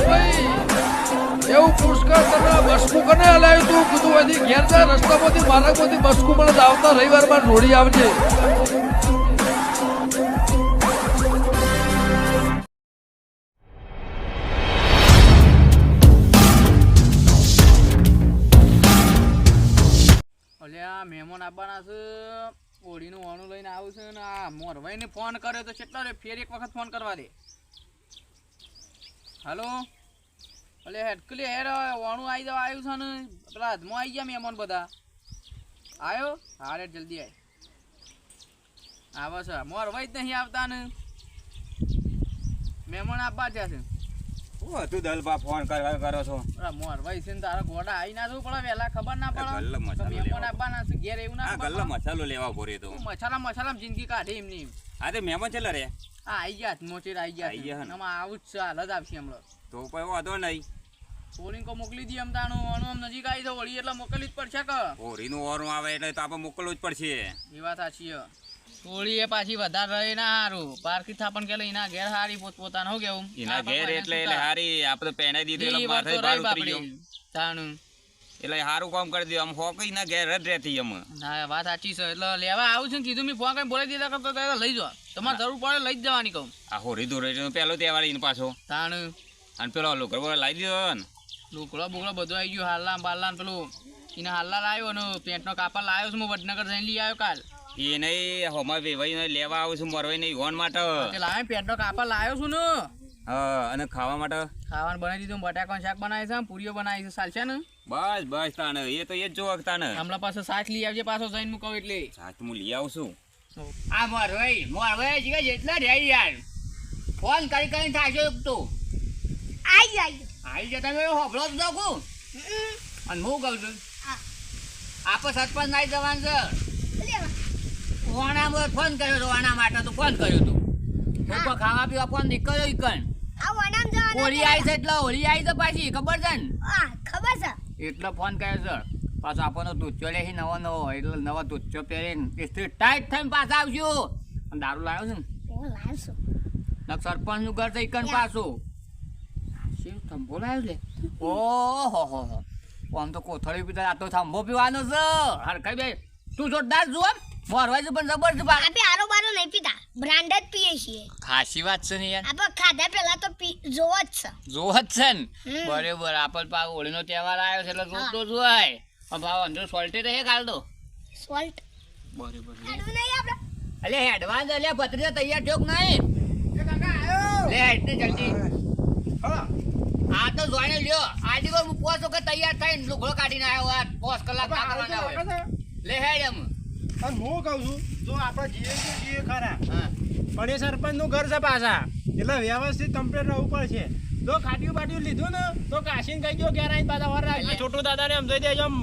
ભાઈ. એવું પુષ્કળ તને મહેમાન આવવાના છે. ઓળીનું વાણું લઈને આવું છે ને આ મોરભાઈને ફોન કર્યો તો કેટલા રે? ફેર એક વખત ફોન કરવા દે. હાલો? એટલે હેડકલી હેડ વાણું આવી જવા આવ્યું છે ને. પેલા હાથમાં આવી ગયા મહેમાન બધા. આવ્યો હા રેડ જલ્દી આય. આવે છે. મોરભાઈ જ નહીં આવતા ને. મહેમાન આપવા જ્યાં છે. હું હતું દલબા ફોન કરવા કરો છો? અરે મોરભાઈ છે ને તારા ગોડા આવી ના જવું પડે ખબર ના પડે. મહેમાન આપવાના છે ઘેર એવું ના આ ગલ્લો. મસાલો લેવા ભોરે તો. મસાલા મસાલા જિંદગી કાઢી એમની. આ તે મહેમાન છે રે? હા આઈ ગયા મોચેર આઈ ગયા આઈ. ગયા. આમાં આવું જ છે હાલ જ આવશે હમણાં. તો કોઈ વાંધો નહીં. સોલિંગ કો મોકલી દી એમ તાણું આનું આમ નજીક આવી તો ઓળી એટલે મોકલવી જ પડશે કે? ઓરીનું ઓરું આવે એટલે તો આપણે મોકલવું જ પડશે. એ વાત સાચી સોળી એ પાછી વધારે રહે ના હારું. પારકી થાપણ કે એના ઘેર હારી પોત પોતાનો કેવું? એના ઘેર એટલે એટલે હારી આપણે પહેણાઈ દીધું એટલે માથે ભાર ઉતરી ગયો. તાણું એટલે સારું કામ કરી દઉં આમ ફોકી ના ઘેર જ રહેતી અમે. ના વાત સાચી છે. એટલે લેવા આવું છું કીધું મેં ફોન કરીને બોલાવી દીધા કરતો તો લઈ જાઓ. તમારે જરૂર પડે લઈ જ જવાની કહું. આ હોરી દોરી પેલો તહેવાર એને પાછો. તાણ. અને પેલો લોકડો લાવી દીધો ને. લોકડો બોકડો બધું આવી ગયું. હાલના બાલલા પેલું એને હાલના લાવ્યો ને પેન્ટનો કાપડ લાવ્યો છું. હું વડનગર જઈને લઈ આવ્યો કાલ. એ નહીં હમણાં વેવાઈ લેવા આવું છું મરવાઈ નહીં હોન માટે. લાવે પેન્ટનો કાપડ લાવ્યો છું ને. હા અને ખાવા માટે? ખાવાનું બનાવી દીધું બટાકાનું શાક બનાવી છે પૂરીઓ બનાવી છે ચાલશે ને? બસ બસ તાને એ તો એ જ જોવા તાને હમણાં પાછો શાક લઈ આવજે પાછો જઈને મૂકવ એટલે. સાચ હું લઈ આવું છું. આ મોરભાઈ મોરભાઈ જીગા જેટલા રહ્યા યાર. ફોન કરી કરી થાશો એક તો. આઈ આઈ આઈ જતા મેં હોભળો જ દઉં અને હું કહું છું આપણે સરપંચ નાઈ જવાનું છે. વાણામાં ફોન કર્યો હતો વાણા માટે તો ફોન કર્યો હતો ખાવા પીવા ફોન નીકળ્યો જવાના હોળી આવી છે. એટલે હોળી આવી તો પાછી ખબર છે ને? ખબર છે. એટલે ફોન કર્યો છે. પાછો આપણને દૂધચો લે નવો નવો. એટલે નવો દૂધચો પહેરીને ટાઈટ થઈને પાછા આવશું દારૂ લાવ્યો છે ને? સરપંચનું ઘર તો ઈકણ પાછું. શિવ થંભો લાવ્યો લે ઓહો હો હો. આમ તો કોથળી પીતા આ તો થંભો પીવાનો છે. હરખાઈ બે તું જોરદાર જુઓ. મોરવાઈ છે પણ જબરજસ્ત બા આરો બારો નહીં પીતા બ્રાન્ડ જ પીએ છીએ. ખાસી વાત છે ને યાર. આપણે ખાધા પહેલા તો પી જોવો જ છે. જોવ જ છે ને? બરાબર આપણ પા હોળીનો તહેવાર આવ્યો છે એટલે જોતો જોવાય પણ ભાવ અંદર સોલ્ટે રહે કાલ તો સોલ્ટ. બરાબર અલે એડવાન્સ અલે ભત્રીજા તૈયાર થયો કે નહીં લે હેડ જલ્દી. આ તો જોઈને લ્યો. આજે હું પોસ વખત તૈયાર થઈને લુગડો કાઢીને આવ્યો આ પોસ કલાક કાઢવાના હોય. લે હેડ એમ. અને હું કહું છું જો આપણે જીએ તો જીએ ખરા. પણ એ સરપંચનું ઘર છે પાછા. એટલે વ્યવસ્થિત કમ્પ્લેટ રહેવું પડશે. જો ખાટ્યું બાટ્યું લીધું ને તો કાશીને કહી દો ક્યારે પાછા વાર રાખજો છોટું દાદાને સમજાઈ દેજો આમ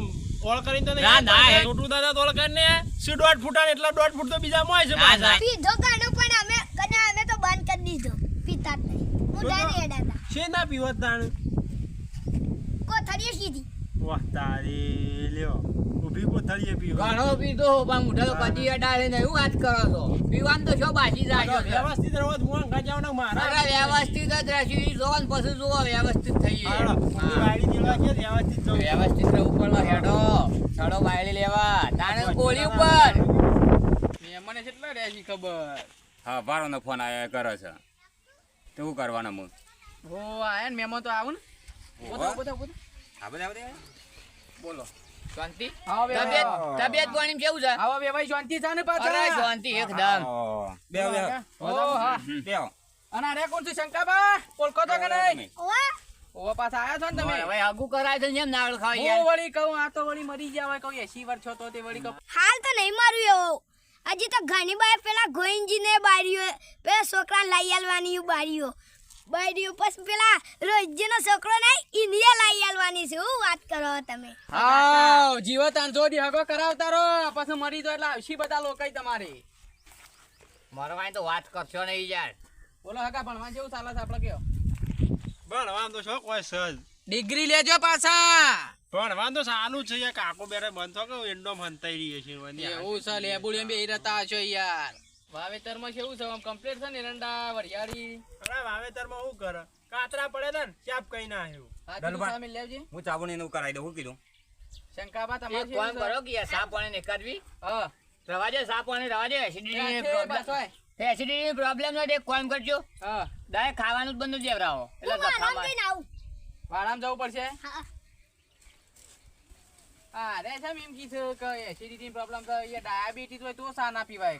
ઓળ કરીને તો ના, ના, છોટું દાદા તો ઓળ કરીને શું દોઢ ફૂટા ને એટલા દોઢ ફૂટ તો બીજા મોય છે ના, પાછા. પીધો કાઢો પણ અમે કને અમે તો બંધ કરી દીધો. પીતા નહીં. હું તો તો- એડાતા છે ના પીવત તાણ કોથળીએ સીધી વાહ તારી લ્યો. ઊભી થળીએ પીવો. ઘણો પીધો પણ મોઢા પછી અડાડે ને એવું વાત કરો છો? પીવાન તો શું બાજી જાય વ્યવસ્થિત રહો હું અંગા જાવ ને મારા અરે વ્યવસ્થિત જ રહેશું. જોવો ને પછી જુઓ વ્યવસ્થિત થઈ છે વ્યવસ્થિત. વ્યવસ્થિત ઉપર પડે હેડો. છડો બાયલી લેવા. તાણે ગોળી ઉપર. મને કેટલા રહ્યા ખબર? હા ભારોનો ફોન આવ્યા કરે છે. તો શું કરવાનો હું હો આયા ને મેમો તો આવું ને. બોલો બોલો. શાંતિ? તબિયત તબિયત પાણી કેવું છે? આવો બે ભાઈ શાંતિ છે ને પાછળ પાછા શાંતિ એકદમ. બે બે. ઓ હા. બે. અને અરે કોણ છે શંકાબા ઓળખો તો કે નહીં? ઓ પાછા આયા છો ને તમે? હવે આગુ કરાય છે જેમ નાવલ ખાવા યાર. વળી કહું આ તો વળી મરી હોય કહું એસી વર્ષ છો તો તે વળી કહું. હાલ તો નહીં મારું એવું. હજી તો ઘણી બાય પેલા ગોઈનજીને બારીઓ પેલા છોકરા લઈ આલવાની બારીઓ. બારીઓ ઉપસ પેલા રોજનો છોકરો નહીં ઇન્ડિયા લઈ આલવાની છે હું વાત કરો તમે. હા જીવો તાંજો હગો કરાવતા રો પછી મરી તો એટલે આવશી બધા લોકો તમારી. મરવાય તો વાત કરશો નહીં યાર. બોલો હગા ભણવા જેવું ચાલે છે આપણે કયો? ભણવાનું તો શોખ હોય સજ ડિગ્રી લેજો પાછા. ભણવાનું તો સારું છે કાકો બેરે બંધ થો કે એન્ડો થઈ રહી છે. એવું છે એમ બે રહેતા છો યાર. વાવેતરમાં કેવું છે? આમ કમ્પ્લીટ છે ને એરંડા વરિયાળી? અરે વાવેતરમાં શું કરે? કાતરા પડે ને ચાપ કઈ ના આવ્યું? હા, સામે લેવજે. હું ચાબુ એનું કરાવી દઉં કીધું? શંકાબા તમારે કોણ કરો કે સાપ પાણી નહીં કરવી. હા. રવાજે સાપ પાણી રવા એસિડિટી આ પ્રોબ્લેમ હોય આય. એસિડિટી પ્રોબ્લેમ હોય. તો એક કામ કરજો. હા. ડાયરેક્ટ ખાવાનું જ બંધ દેવરાવો. એટલે આવું. ભાડામાં જવું પડશે? હા. હા રે છે એમ કીધું કે એસિડિટી પ્રોબ્લેમ તો એ ડાયાબિટીસ હોય તો સા ના પીવાય.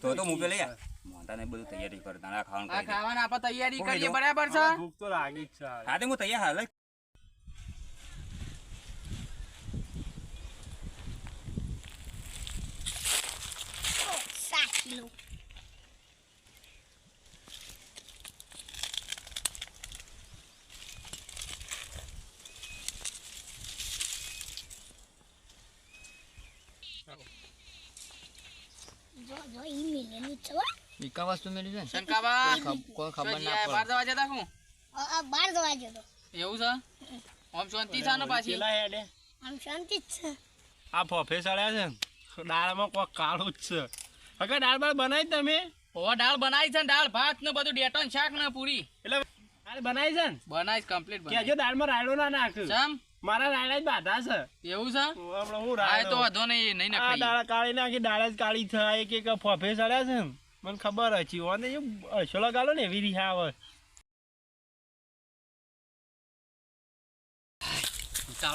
તો તો મૂકે પેલી મોટા ને બધું તૈયારી કર તારા ખાવાનું આ ખાવાનું. આપણે તૈયારી કરીએ બરાબર છે? ભૂખ તો લાગી જ છે હા તે હું તૈયાર હાલ સાચી સાત કિલો જો જો ઈ મિલેલું છે હો. બીકા વસ્તુ મેળવી છે શંકાબા કોઈ ખબર ના પડે બાર જવા જતા હું બાર જવા જતો. એવું છે? આમ શાંતિ છે ને પાછી? આમ શાંતિ જ છે. આ ફોફે સળ્યા છે દાળમાં કોક કાળું જ છે. હવે દાળ બાળ બનાવી તમે? ઓ દાળ બનાવી છે ને દાળ ભાત ને બધું ડેટન ને શાક ને પૂરી. એટલે દાળ બનાવી છે ને? બનાવી કમ્પ્લીટ કે બનાવી હજુ દાળમાં રાયડો ના નાખ ચમ? મારા રાયડા જ બાધા છે. એવું છે? હમણાં હું રાય તો વધો નહીં નહીં આ દાળ કાળી નાખી દાળ જ કાળી થાય એક એક ફોફે સળ્યા છે મને ખબર હતી. ઓને એ અડસો લગાડો ને એવી રીત આવે.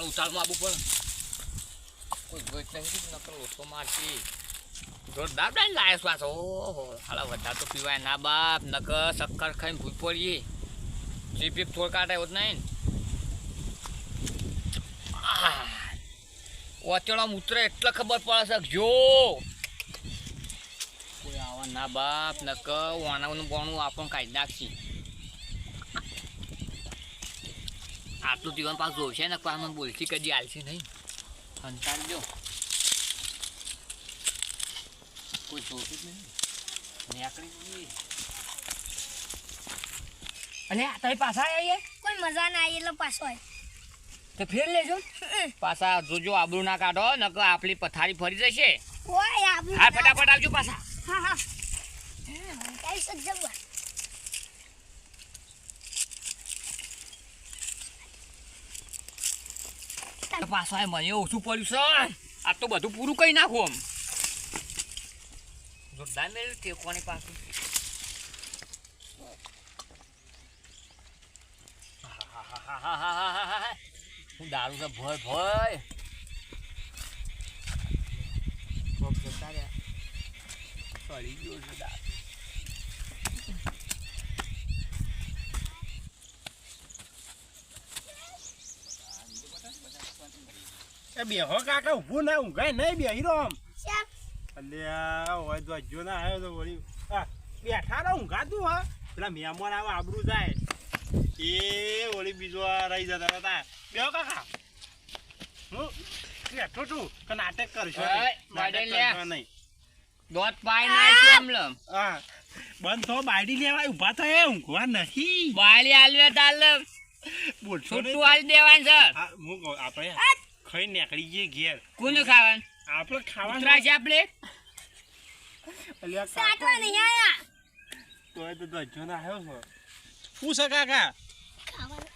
ઉતાળ પણ. કોઈ ગોઈટ નહીં નકર ઓછો મારતી. જોરદાર બ્રાન્ડ વધારે તો પીવાય ના બાપ. નકર શક્કર ખાઈને ભૂત પડીએ. જીપી થોડ કાઢે જ નહીં ઓચળામાં ઉતરે એટલે ખબર પડે છે જો ના બાપ નકર વાનાનું બોણું આપણને કાઢી નાખશી. આટલું જીવન પાછું જોશે ને પાછું મને કદી હાલશે નહીં. અંતાડજો કોઈ જોતું જ નહીં. જઈએ. અને આ તઈ પાછા આવીએ કોઈ મજા ના આવી એટલે પાછો આવી તો ફેર લેજો. પાછા જોજો આબરૂ ના કાઢો નકર આપણી પથારી ફરી જશે. ઓય આબરૂ હા ફટાફટ આવજો પાછા હા હા હમ, કઈ સજ જવા તો પાછો આ મને ઓછું પડ્યું છે આ તો બધું પૂરું કરી નાખું આમ જોરદાર મેળવ્યું ટેકોની પાછું. હું દારૂ છે? ભય ભય. કોક જતા રહ્યા. સળી ગયો છે દારૂ. એ બેહો કાકા ઊભું ના ઊંઘાય નહીં બેહી રહો આમ. અલ્યા હોય તો હજુ ના આવ્યો તો વળી. બેઠા રહો ઊંઘાતું હા. પેલા મહેમાન આવે આબરું જાય. એ વળી બીજો આ રહી જતા હતા બેહો કાકા. હું બેઠો છું કે નાટક કરશો નહીં. બાયડે દોત પાઈ નાખ્યું એમ લમ. હા. બંધ થો બાયડી લેવાય ઊભા તો એ ઊંઘવા નહીં બાયલી આલવે તાલ બોલ છૂટું આલી દેવાનું આ, હું કહું, આપણે ખાઈ નીકળી જઈએ ઘેર. કોનું ખાવાનું? આપણે ખાવાનું ઉતરા છે આપણે અલ્યા સાટવા નહીં આયા. તોય તો દજ્જો ના આવ્યો છો. શું છે કાકા? ખાવાનું.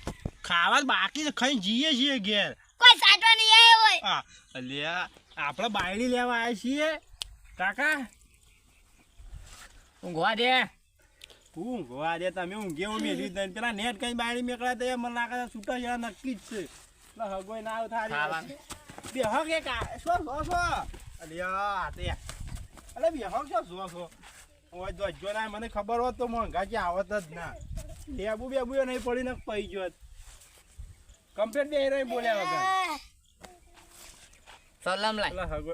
ખાવા બાકી છે ખાઈ જઈએ છીએ ઘેર. કોઈ સાટવા નહીં આયા હોય. હા અલ્યા આપણે બાયડી લેવા આવ્યા છીએ. કાકા? ઊંઘવા દે. ઊંઘવા દે તમે ઊંઘે હું મેલી પેલા નેટ કઈ બાયડી મેકળા તો એ મને લાગે છે છૂટા જરા નક્કી જ છે. એટલે હગોય ના આવ બે હગ એક શું શું શું? અલ્યા તે. અલે બે હક ઓય જો જો ના મને ખબર હોત તો મોંઘા કે આવત જ ના. લેબુ બેબુ એ નહીં પડીને પઈ ગયો કમ્પ્લેટ બે રહી બોલ્યા વગર. સલામ લાય. અલા હગો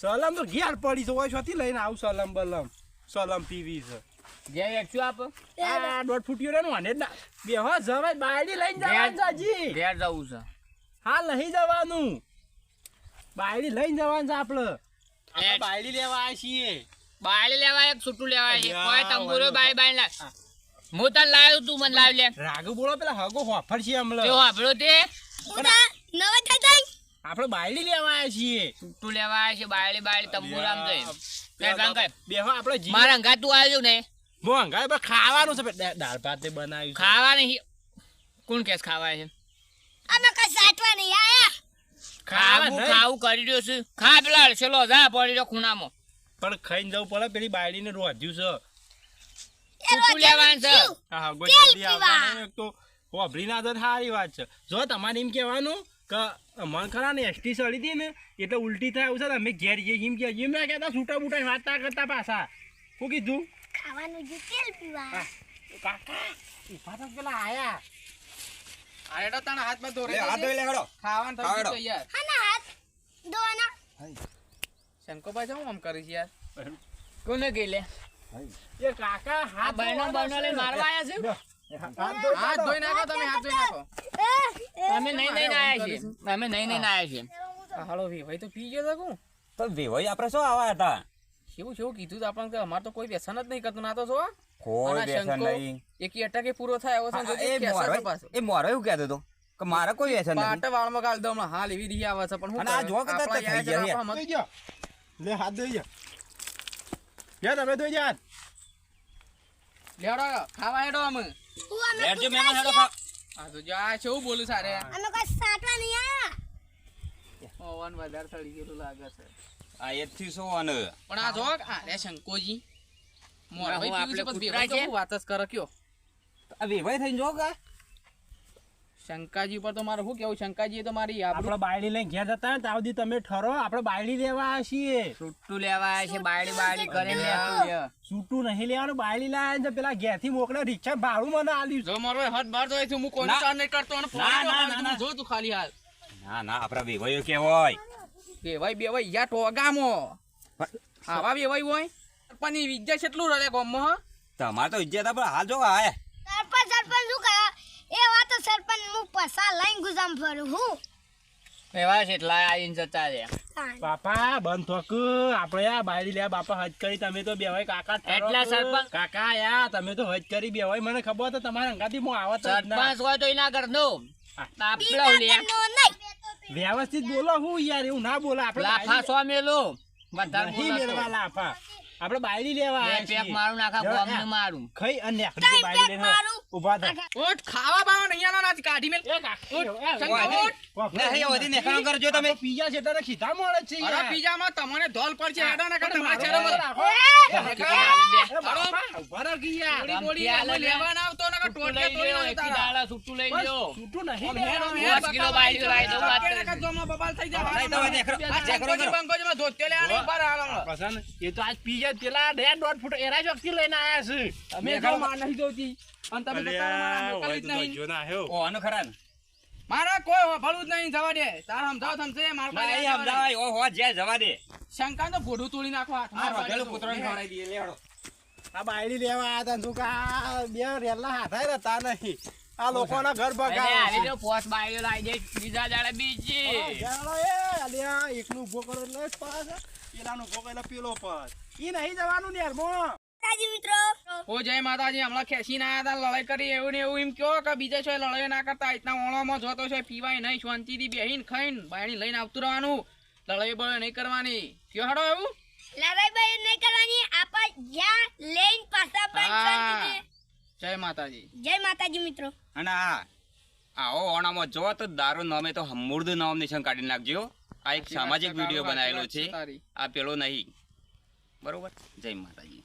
સલમ તો ઘેર પડી છે ઓય છોથી લઈને આવું સલમ બલમ. સલમ પીવી છે. જે એકશું આપ. આ દોઢ ફૂટ્યો રે ને ના બે હો જવાય બાયડી લઈને જવાનું છે હજી. ઘેર જવું છે. હા લઈ જવાનું. બાયડી લઈને જવાનું છે આપણે બાયડી લેવા આવ્યા છીએ. બાયડી લેવા એક છૂટું લેવા છે કોઈ તંબુરો બાય બાય લાવ હું. તને લાવ્યો તું મને લાવ લે. રાગુ બોલો પેલા હગો હોફર છે હમણાં. તે વાપરો તે નવા થઈ આપણે બાયડી લેવા આવ્યા છીએ. છૂટું લેવા આવ્યા છે બાયડી બાયડી તંબુરો આમ જઈ હો આપણે મારા અંગા તું આવ્યો ને? પણ ખાવાનું છે દાળ ભાત બનાવ્યું ખાવા નહીં કોણ કેસ ખાવાય છે? અમે કઈ ખાવું. ખાવું કરી રહ્યો છે. ખા પેલા ચલો જા પડી રહ્યો ખૂણામાં. પણ ખાઈને જવું પડે પેલી બાયડીને રોધ્યું છે. એ લેવાનું છે. હા જલ્દી એક તો ના તો સારી વાત છે. જો તમારે એમ કહેવાનું કે મન ખરા ને એસટી સડી હતી ને એટલે ઉલટી થાય ને અમે ઘેર જઈએ એમ કે એમ ના કહેતા છૂટા બૂટા વાતા કરતા પાછા. શું કીધું? ખાવાનું તેલ પીવા. કાકા ઊભા તો પેલા આયા? અરે તો હાથમાં ધોરે લે, હાથ લે, હેડો. ખાવાનું થઈ. ગયું તૈયાર. હાના હાથ ધોવાના. શંકોભાઈ શું આમ કરીશ યાર. કોને ગઈ લે એ કાકા હાથ બહેનો બહેનો લઈને મારવા આવ્યા છે? હાથ ધોઈ નાખો. તમે હાથ ધોઈ નાખો. અમે નહીં નહીં આયા છીએ. અમે નહીં નહીં આયા છીએ. હાલો ભી ભાઈ તો પી ગયો તો કું તો વેવાઈ આપણે શું આવ્યા હતા? કેવું કેવું કીધું તો આપણને કે અમારે તો કોઈ વ્યસન જ નહીં કરતું. ના તો છો કોઈ વ્યસન નહીં એકી અટકે પૂરો થાય એવો છે ને આ, જોજે એ મોરો એ મોરો એવું કહેતો હતો કે મારે કોઈ વ્યસન નથી. પાટે વાળમાં ગાળ દો હમણાં હાલ એવી રી આવે છે પણ અને આ જો કે થઈ ગયા લે હાથ. ખાવા હેડો અમે. હેડો ખા આ તો બોલું સારે અમે કઈ સાચવા નહીં આયા પવન વધારે ચડી ગયેલું લાગે છે. આ અને. પણ આ જો આ રે શંકોજી. શંકાજી ઉપર તો મારે શું કેવું શંકાજી તો મારી આપણે બાયડી લઈને ઘેર જતા ને ત્યાં સુધી તમે ઠરો. આપણે બાયડી લેવા છીએ. છૂટું લેવા છે બાયડી બાયડી કરીને. છૂટું નહીં લેવાનું બાયડી લાયા છે પેલા ઘેરથી મોકલે રિક્ષા ભાડું મને આલ્યું જો મારો હાથ બહાર જાય છે હું કોઈ ના. ચાર નહીં કરતો અને ના, ના, ફોન ના, ના. જો તું ખાલી હાલ. ના ના આપણા વેવાયો કેવાય. વેવાય બેવાય યા ટોગામો. આવા વેવાય હોય? પણ એ વિજ્ઞા કેટલું રડે ગોમમાં હ? તમારે તો ઇજ્જત આપણે હા જો આય. સરપંચ સરપંચ શું કરે? એ વાત તો સરપંચ હું પૈસા લઈને ગુજામ ફરું હું? એવા છે એટલા આવીને જતા રહે બાપા બંધ થોક. આપણે આ બાયડી લે બાપા હજ કરી તમે તો બેવાય કાકા એટલા સરપંચ- કાકા યા તમે તો હજ કરી બેવાય મને ખબર તો તમારા અંગાથી હું આવત. સરપંચ હોય તો એના કરનો આપલો લે વ્યવસ્થિત બોલો હું યાર એવું ના બોલો. આપણે લાફા સો મેલો બધા મેળવા લાફા. આપણે બાયડી લેવા પેક મારું નાખા જો, ગોમને મારું. ખાઈ અને નેકડી ટાઈમ બાયડી મારું. ઊભા થા. ઓટ ખાવા બાવા નહીં આનો નાચ કાઢી મેલ. ઓટ ને હે ઓધી નેકાણું કરજો તમે. પીજા પીઝા છે તને ખીધા મળે છે અરે પીજા માં તમને ધોલ પડશે હેડા ના કરતા તમારા મારો ચહેરા રાખો. ઊભા રહો બોડી બોડી અમે. આવતો તોડી તારા. લઈ લ્યો. નહીં મેરો. મેર વાત બબાલ થઈ જાય. આ ધોતિયો લેવાનો. પસંદ. એ તો આજ પીઝા પેલા બે દોઢ ફૂટ એરા ચોકથી લઈને આયા છે અમે જો માં નહીં જોતી અને તમે તો તારા મોકલી જ નહીં. ઓ આનું ખરા ને મારા કોઈ ભલું જ નહીં જવા દે તાર સમજાવ સમજે મારા પાસે સમજાવાય. ઓ, હો, જ્યાં જવા દે શંકા તો ભોડું તોડી નાખવા કૂતરાને ખવડાવી દે લે, હેડો. આ બાયડી લેવા આવ્યા તા. શું કે બે રેલા હાથાય રહેતા નહીં. આ લોકોના ઘર એટલે આવી બગાડે જો પોસ બાયડીઓ લાવી દે બીજા દાડે બીજી. જાણો એ અલ્યા એકનું ઊભો કરો એટલે પાસ પેલાનું ઊભો કરે પેલો પાસ ઈ નહીં જવાનું ને યાર મો. મિત્રો. ઓ જય માતાજી હમણાં ખેંચીને આયા તા લડાઈ કરી એવું ને એવું એમ કયો કે બીજા છે લડાઈ ના કરતા ઇતના ઓળોમાં જોતો છે પીવાય નહીં શાંતિથી બેહીને ખાઈને બાયણી લઈને આવતું રહેવાનું. લડાઈ બળાઈ નહીં કરવાની. કયો હાડો એવું? લડાઈ નહીં કરવાની આપા જ્યાં લઈને પાછા પણ જય માતાજી. જય માતાજી મિત્રો. અને આવો ઓણામાં જો તો દારૂ નામે તો હમૂર્દ નામ નિશાન કાઢી નાખજો આ એક સામાજિક વીડિયો બનાવેલો છે આ પેલો નહીં. બરોબર? જય માતાજી.